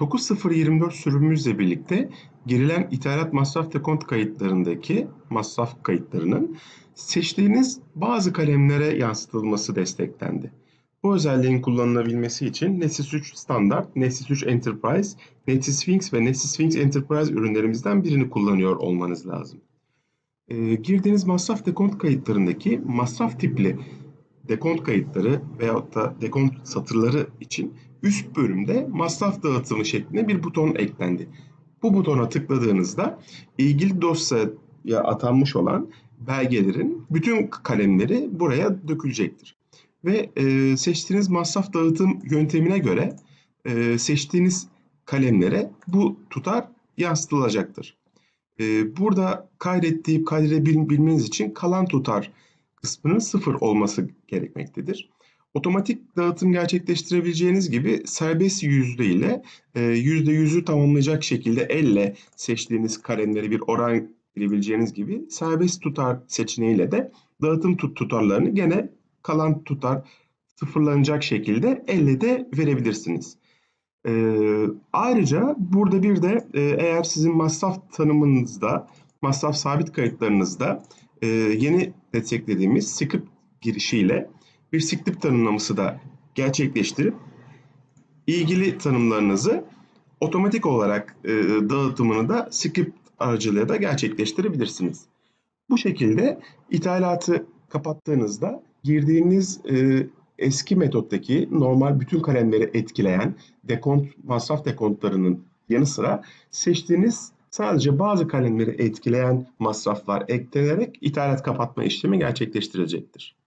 9024 sürümümüzle birlikte girilen ithalat masraf dekont kayıtlarındaki masraf kayıtlarının seçtiğiniz bazı kalemlere yansıtılması desteklendi. Bu özelliğin kullanılabilmesi için Nessis 3 Standart, Nessis 3 Enterprise, Nessis Sphinx ve Nessis Sphinx Enterprise ürünlerimizden birini kullanıyor olmanız lazım. Ee, girdiğiniz masraf dekont kayıtlarındaki masraf tipli dekont kayıtları veyahut da dekont satırları için üst bölümde masraf dağıtımı şeklinde bir buton eklendi. Bu butona tıkladığınızda ilgili dosyaya atanmış olan belgelerin bütün kalemleri buraya dökülecektir. Ve e, seçtiğiniz masraf dağıtım yöntemine göre e, seçtiğiniz kalemlere bu tutar yansıtılacaktır. E, burada kaydet kaydedebilmeniz için kalan tutar kısmının sıfır olması gerekmektedir. Otomatik dağıtım gerçekleştirebileceğiniz gibi serbest yüzde ile e, yüzde yüzü tamamlayacak şekilde elle seçtiğiniz kalemleri bir oran girebileceğiniz gibi serbest tutar seçeneğiyle de dağıtım tut tutarlarını gene kalan tutar sıfırlanacak şekilde elle de verebilirsiniz. Ee, ayrıca burada bir de e, eğer sizin masraf tanımınızda, masraf sabit kayıtlarınızda e, yeni desteklediğimiz script girişiyle bir script tanımlaması da gerçekleştirip ilgili tanımlarınızı otomatik olarak e, dağıtımını da script aracılığıyla da gerçekleştirebilirsiniz. Bu şekilde ithalatı kapattığınızda girdiğiniz e, eski metottaki normal bütün kalemleri etkileyen dekont, masraf dekontlarının yanı sıra seçtiğiniz sadece bazı kalemleri etkileyen masraflar eklenerek ithalat kapatma işlemi gerçekleştirilecektir.